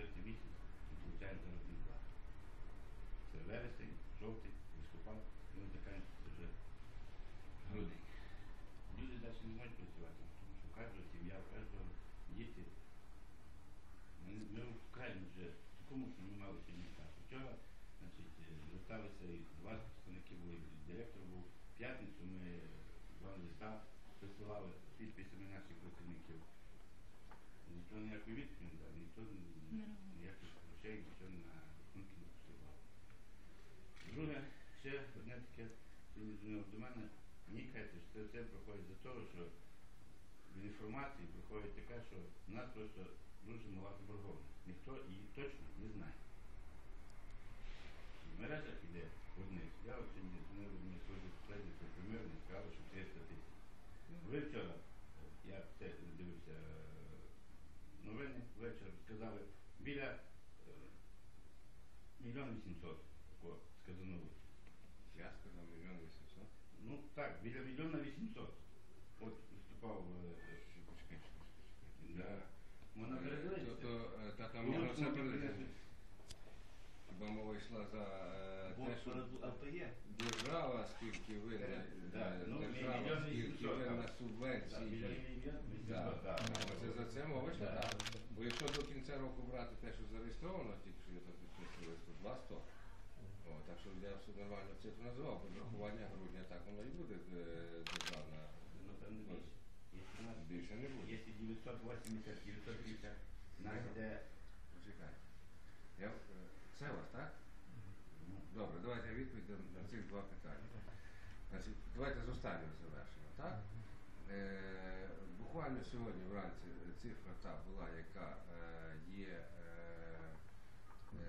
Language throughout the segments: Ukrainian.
четвертий місяць получаємо заробітну плату. Це вересень, жовтий, листопад, ми закінчиться вже грудень. Люди далі не можуть працювати, тому що кожна сім'я, кожного діти. Ми, ми вкрай вже в такому, що ми мали сьогодні часу. Вчора значить, е, зверталися і два представники були, директор був. В п'ятницю ми вам листа присилали підписами наших працівників. Ніхто ніякої відповіді не дав, ніхто ніяких грошей, нічого на рахунки не посилав. Друге, ще одне таке, сьогодні дзвонив до мене, мені що це все проходить за того, що в інформації проходить така, що в нас просто дуже мала заборгованість. Ніхто її точно не знає. В мережах іде одних. Я от сьогодні дзвонив мені служби посередньо примірно, сказали, що 300 тисяч. Ви вчора, е, я це дивився е, новини ввечері, сказали, біля е, мільйон вісімсот, такого сказано. Я сказав мільйон вісімсот. Ну так, біля мільйона вісімсот. От виступав. е, Почекай, почекай, Да. почекай. Вона Е, передалася. то- то, е, Та там Ну, можна все ну, передати. Хіба мова йшла за е, Бо те, що АПЄ. держава, скільки ви Мільйон скільки ви так. на Так, Да, так. Це за це мова Да. Бо якщо до кінця року брати те, що зареєстровано, тільки що я тут підписували, то 2 100. О, так що я все нормально цифру називав, без врахування грудня, так воно і буде е, державна. Ну, там не більше. Якщо у нас Більше не буде. Якщо 980, 950, нас йде. Я, е, це у вас, так? Добре, давайте відповідь на, на ці два питання. Значить, давайте з останнього завершимо, так? Е, буквально сьогодні вранці цифра та була, яка е, є, е, е,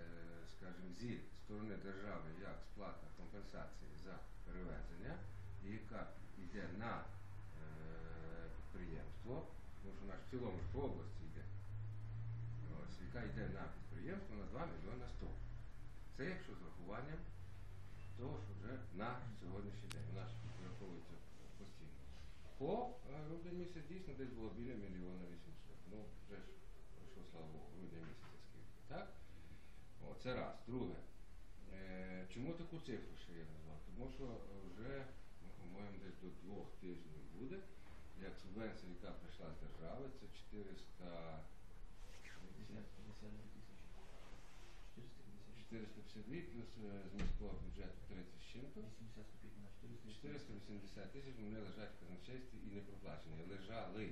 скажімо, зі сторони держави як сплата компенсації за перевезення, і яка йде на підприємство, тому що у нас в цілому ж по області йде ось, яка йде на підприємство на 2 мільйони 100. Це якщо з рахуванням того, що вже на сьогоднішній день у нас враховується постійно. По е, грудень місяць дійсно десь було біля мільйона 800. Ну, вже ж пройшло, слава Богу, грудня місяця скільки. Так? О, це раз. Друге. Е, чому таку цифру ще я назвав? Тому що вже, по-моєму, десь до двох тижнів буде, як субвенція, яка прийшла з держави, це 400. 452 плюс е, з міського бюджету 30 з чим-то. 480 тисяч вони лежать в казначействі і не проплачені. Лежали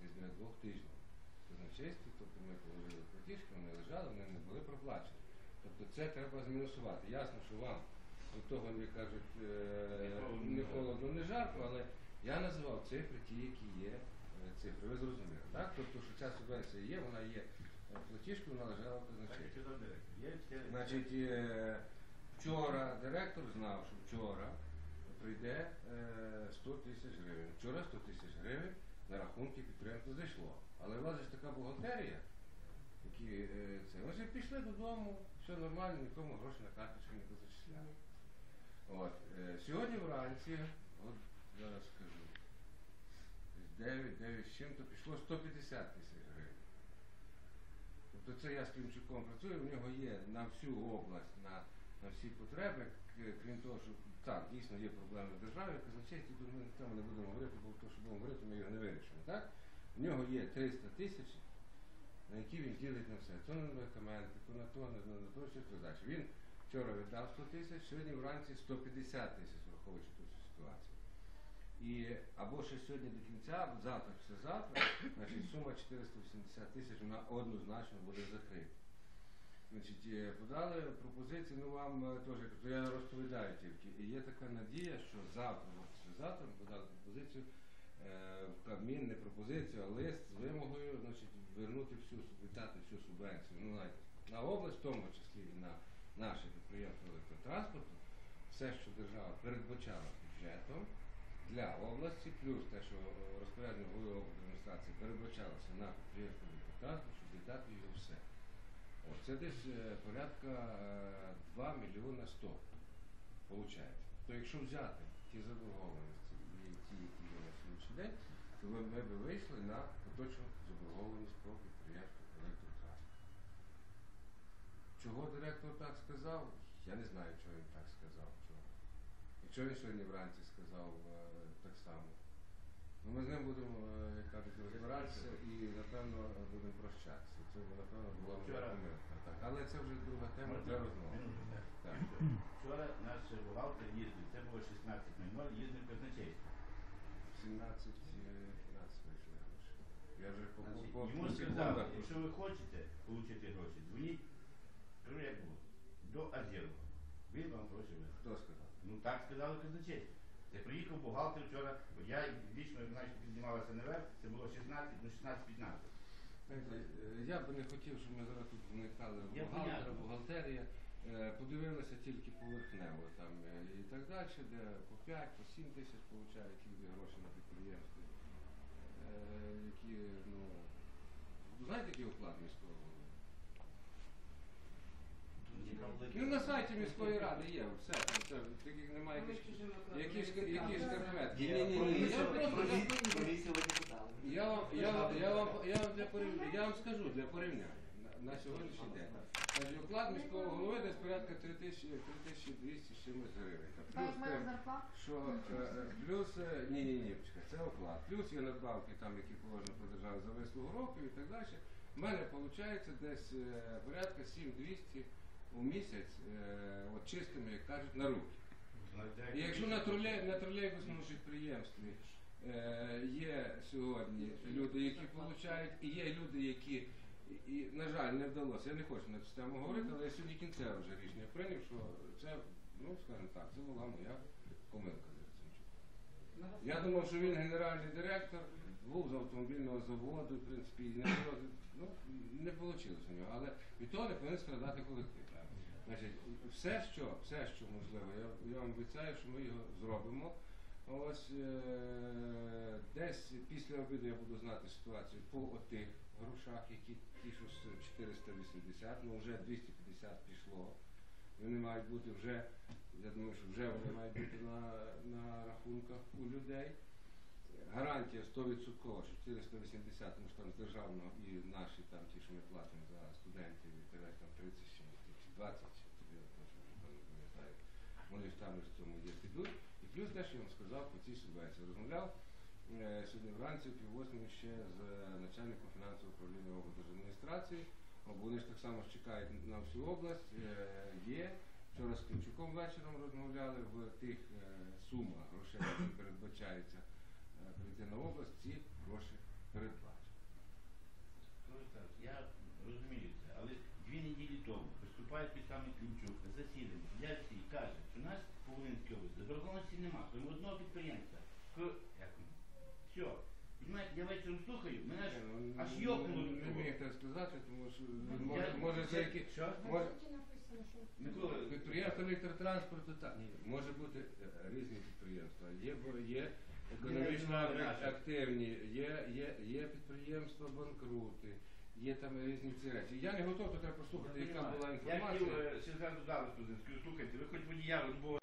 десь біля двох тижнів в казначействі, тобто ми положили платіжки, вони лежали, вони не були проплачені. Тобто це треба змінусувати. Ясно, що вам до того, як кажуть, е, не холодно, не жарко, але я називав цифри ті, які є е, цифри. Ви зрозуміли, так? Тобто, що ця субвенція є, вона є е, директор. Є все- Значить, е, вчора директор знав, що вчора прийде е, 100 тисяч гривень. Вчора 100 тисяч гривень на рахунки підприємства зайшло. Але у вас ж така бухгалтерія, які е, це. Вони пішли додому, все нормально, нікому гроші на карточку не позачисляли. От, е, сьогодні вранці, от зараз скажу, 9, 9 з чим-то пішло 150 тисяч гривень. Тобто це я з Клімчуком працюю, в нього є на всю область, на, на всі потреби, крім того, що так, дійсно є проблеми в державі, казначействі, тут ми на не будемо говорити, бо то, що будемо говорити, ми його не вирішимо. Так? В нього є 300 тисяч, на які він ділить на все. То на медикаменти, то на то, на, то, що задачі. Він вчора віддав 100 тисяч, сьогодні вранці 150 тисяч, враховуючи ту ситуацію. Або ще сьогодні до кінця, або завтра після завтра, значить сума 480 тисяч вона однозначно буде закрита. Значить, е, подали пропозиції, ну вам е, теж я розповідаю тільки. І є така надія, що завтра, післязавтра подали пропозицію е, в Кабмін, не пропозицію, а лист з вимогою значить, вернути всю віддати всю субвенцію. Ну, навіть на область, в тому числі і на наше підприємство електротранспорту, все, що держава передбачала бюджетом для області, плюс те, що е, розпорядження голови адміністрації передбачалося на підприємство електротранспорту, щоб віддати його все. О, це десь е, порядка е, 2 мільйона 100 виходить. То якщо взяти ті заборгованості і ті, які є на сьогоднішній день, то ми, ми б вийшли на поточну заборгованість по підприємству електротранспорту. Чого директор так сказав? Я не знаю, чого він так сказав Якщо він сьогодні вранці сказав е, так само. Ну, ми з ним будемо, е, як кажуть, розбиратися і, напевно, будемо прощатися. Це, напевно, була Вчора- помилка. Так. Але це вже друга тема для розмови. Так. Вчора наш бухгалтер їздив, це було 16.00, їздив казначейство. 17 е, 15 вийшли. Я вже по, Йому сказали, якщо ви хочете отримати гроші, дзвоніть, кажу, як було, до Азєрова. Він вам гроші видасть. Хто сказав? Ну так сказали казначейство. Це приїхав бухгалтер вчора, я вічно, знаєш, піднімалася наверх, це було 16, ну 16-15. Е, Я би не хотів, щоб ми зараз тут вникали в бухгалтера, бухгалтерія. Е, Подивилися тільки поверхнево там е, і так далі, де по 5, по 7 тисяч получають люди гроші на підприємстві. Які, ну, знаєте, який оклад міського? Ну на сайті міської ради є, все, там все, таких немає якісь, якісь, конкретні. Ні, ні, ні, я просто, вам, я, вам- я, вам, я, вам для порівняння, я вам скажу для порівняння на, на сьогоднішній день. Значить, оклад міського голови десь порядка 3200 з чимось гривень. Плюс те, що е, е, плюс, е, ні, ні, ні, почекай, це оклад. Плюс є надбавки, там, які положено по державі за вислугу року і так далі. У мене виходить десь е, порядка 7200 у місяць, е, от чистими, як кажуть, на руки. І якщо на, тролей, на тролейбусному підприємстві е, є сьогодні люди, які получають, і є люди, які, і, і, на жаль, не вдалося. Я не хочу на цю тему говорити, але я сьогодні кінцеве вже рішення прийняв, що це, ну скажімо так, це була моя помилка. Я думав, що він генеральний директор, був з автомобільного заводу, в принципі, і не було, ну, не вийшло у нього, але від того не повинен страдати колектив. Значить, все, що, все, що можливо, я, я вам обіцяю, що ми його зробимо. Ось е, десь після обіду я буду знати ситуацію по отих грошах, які ті, що з 480, ну вже 250 пішло. Вони мають бути вже, я думаю, що вже вони мають бути на, на рахунках у людей. Гарантія 100%, що 480, тому що там з державного і наші там ті, що ми платимо за студентів, і так там 30 чи 20, чи я точно не пам'ятаю. Вони ж там в цьому є підуть. І плюс те, що я вам сказав по цій субвенції. Розмовляв е, сьогодні вранці о піввосьмій ще з е, начальником фінансового управління облдержадміністрації. Бо Вони ж так само чекають на всю область. Е, Є. Вчора з Климчуком вечором розмовляли в тих сумах грошей, які передбачаються е, область, ці гроші передбачені. Так, Я розумію це, але дві неділі тому виступає той самий Клімчук на засіданні, я всі каже, що у нас по Волинській області заборгованості нема, крім одного підприємства. Як? Все. Я вечором слухаю, мене аж, Ну, аж йокнуло Не вмію так сказати, тому що може, може це які Що? може, Микола, Підприємство електротранспорту так може бути е, різні підприємства. Є, бо- є економічно активні, є, є, є підприємства банкрути, є там різні ці речі. Я не готовий, то треба послухати, яка була Я хотів інформація. е, ще зразу дали слухайте, ви хоч водія, бо